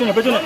পেছনে পেছনে।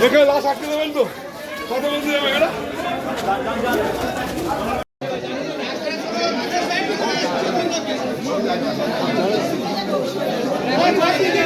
দেখে লাশ আটকে দেবেন তো। কত বলতে যাবে Thank you.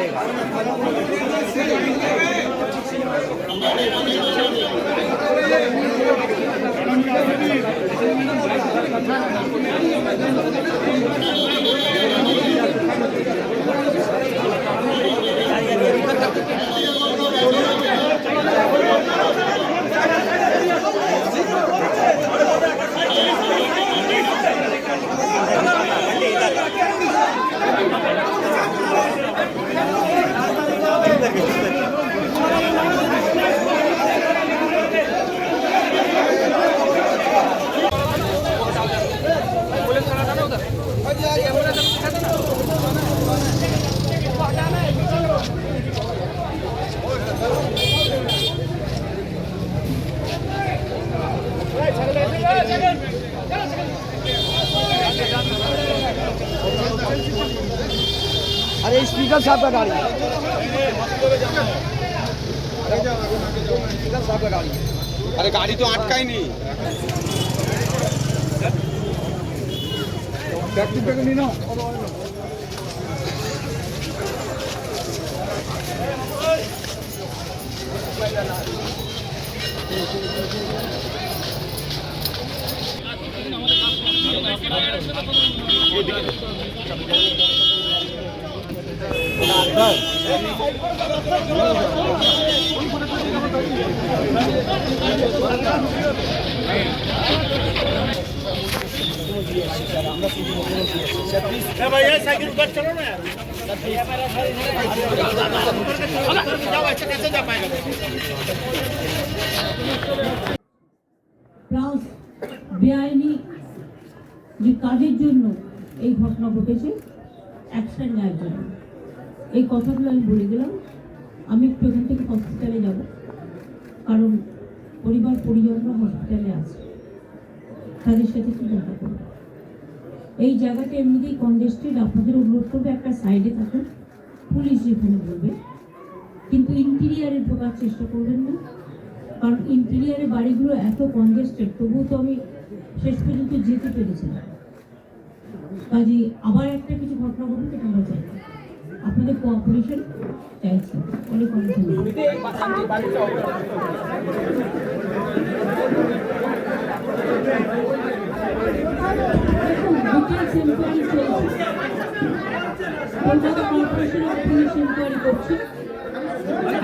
এটা अरे আরে এই স্পিকার সাহেবটা গাড়ি স্পিকার সাহেবটা গাড়ি আরে গাড়ি তো আটকায়নি। আমাদের প্লাস বেআইনি যে কাজের জন্য এই ঘটনা ঘটেছে অ্যাকশন নেওয়ার জন্য। এই কথাগুলো আমি বলে গেলাম। আমি একটু এখান থেকে হসপিটালে যাব। কারণ পরিবার পরিজনরা হসপিটালে আছে। তাদের সাথে একটু দেখা করব। এই জায়গাটা এমনিতেই কনজেস্টেড আপনাদের অনুরোধ করবে একটা সাইডে থাকুন। পুলিশ যেখানে বলবে। কিন্তু ইন্টিরিয়ারে ঢোকার চেষ্টা করবেন না। কারণ ইন্টেরিয়ারে বাড়িগুলো এত কনজেস্টেড তবুও তো আমি শেষ পর্যন্ত যেতে পেরেছিলাম কাজে আবার একটা কিছু ঘটনা ঘটবে এটা আমরা চাই। আপনাদের কোঅপারেশন চাইছি। অনেক অনেক কর্পোরেশন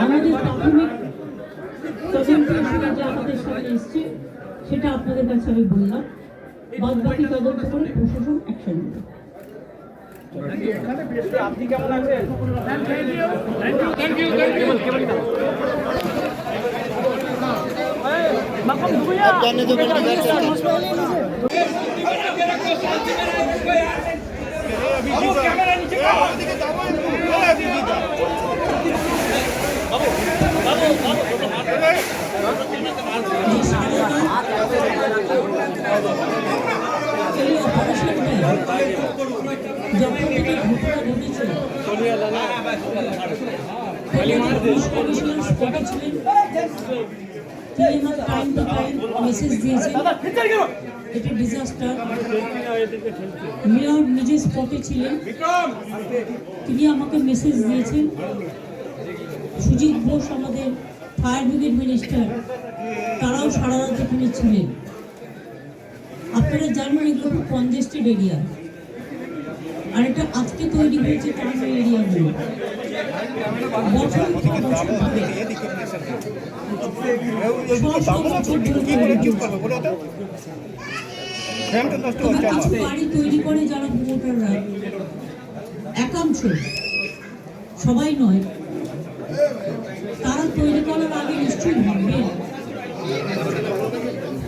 আমাদের আমাদের এসছে, সেটা আপনাদের কাছে আমি বললাম। বাদ বাকি তদন্ত করে প্রশাসন অ্যাকশন নেবে। সারদা এই অপারেশনটা যখন থেকে ছিলেন তিনি আমার মেসেজ দিয়েছেন এটা ডিজাস্টার ছিলেন তিনি আমাকে মেসেজ দিয়েছেন সুজিত বোস আমাদের ফায়ার ব্রিগেড মিনিস্টার তারাও সারা রাত ছিলেন আপনারা এগুলো খুব কনজেস্টেড এরিয়া আর এটা আজকে তৈরি হয়েছে টাউন এরিয়াগুলো বছর তৈরি কিছু বাড়ি তৈরি করে যারা ভোটাররা একাংশ সবাই নয় তারা তৈরি করার আগে নিশ্চয়ই ভাববে।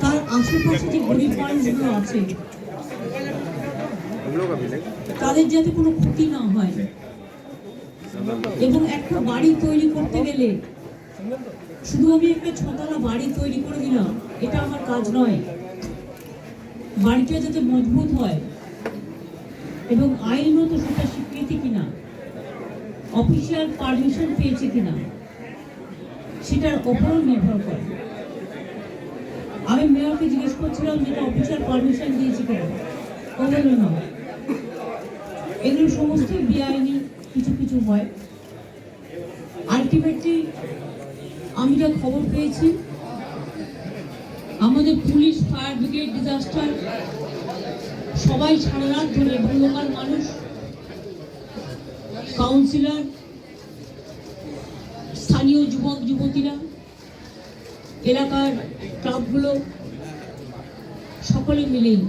তার আশেপাশে যে গরিব মানুষগুলো আছে তাদের যাতে কোনো ক্ষতি না হয়। এবং একটা বাড়ি তৈরি করতে গেলে শুধু আমি একটা ছতলা বাড়ি তৈরি করে দিলাম, এটা আমার কাজ নয়। বাড়িটা যাতে মজবুত হয় এবং আইনত সেটা স্বীকৃতি কিনা, অফিসিয়াল পারমিশন পেয়েছে কিনা, সেটার ওপরও নির্ভর করে। আমি মেয়রকে জিজ্ঞেস করছিলাম, যেটা অফিসিয়াল পারমিশন দিয়েছে কিনা? ও বলল, না। এগুলো সমস্ত বেআইনি কিছু কিছু হয়। আলটিমেটলি আমি যা খবর পেয়েছি, আমাদের পুলিশ ফায়ার ব্রিগেড ডিজাস্টার সবাই সারা রাত ধরে এবং মানুষ কাউন্সিলর স্থানীয় যুবক, যুবতীরা, এলাকার ক্লাবগুলো সকলে মিলেই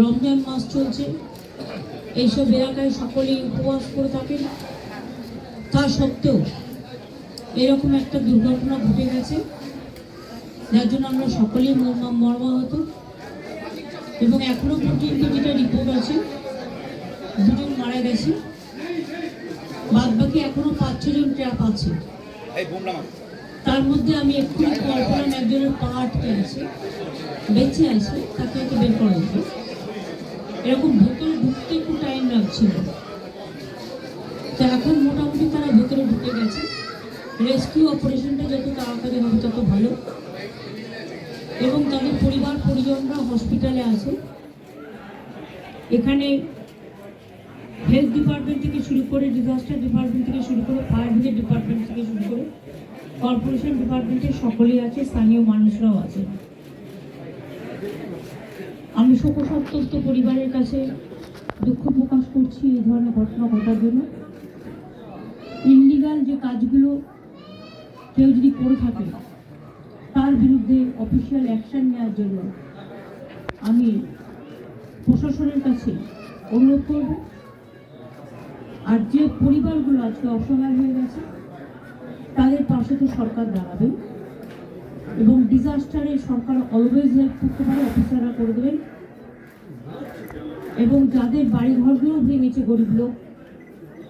রমজান মাস চলছে। এইসব এলাকায় সকলেই উপবাস করে থাকেন। তা সত্ত্বেও এরকম একটা দুর্ঘটনা ঘটে গেছে যার জন্য আমরা সকলেই মর্মা- মর্মাহত। এবং এখনও পর্যন্ত যেটা রিপোর্ট আছে দুজন মারা গেছে। বাদ বাকি এখনও পাঁচ ছজন ট্র্যাপ আছে। তার মধ্যে আমি একটু কল্পনা একজনের পা আটকে আছে বেঁচে আছে তাকে একটু বের করা এরকম ভেতরে ঢুকতে একটু টাইম লাগছিল। তো এখন মোটামুটি তারা ভেতরে ঢুকে গেছে। রেস্কিউ অপারেশনটা যত তাড়াতাড়ি হবে তত ভালো। এবং তাদের পরিবার, পরিজনরা হসপিটালে আছে। এখানে হেলথ ডিপার্টমেন্ট থেকে শুরু করে ডিজাস্টার ডিপার্টমেন্ট থেকে শুরু করে ফায়ার ব্রিগেড ডিপার্টমেন্ট থেকে শুরু করে কর্পোরেশন ডিপার্টমেন্টের সকলেই আছে, স্থানীয় মানুষরাও আছে। আমি শোকসন্তপ্ত পরিবারের কাছে দুঃখ প্রকাশ করছি এই ধরনের ঘটনা ঘটার জন্য। ইনলিগাল যে কাজগুলো কেউ যদি করে থাকে, তার বিরুদ্ধে অফিসিয়াল অ্যাকশন নেওয়ার জন্য আমি প্রশাসনের কাছে অনুরোধ করব। আর যে পরিবারগুলো আজকে অসহায় হয়ে গেছে, তাদের পাশে তো সরকার দাঁড়াবে। এবং ডিজাস্টারে সরকার অলওয়েজ হেল্প করতে পারে অফিসাররা করে দেবেন। এবং যাদের বাড়ি ঘরগুলো ভেঙেছে গরিব লোক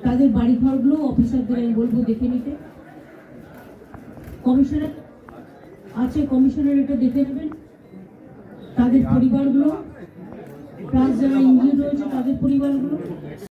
তাদের বাড়ি ঘরগুলো অফিসারদের আমি বলব দেখে নিতে। কমিশনার আছে কমিশনার এটা দেখে নেবেন। তাদের পরিবারগুলো প্লাস যারা ইঞ্জিন রয়েছে তাদের পরিবারগুলো।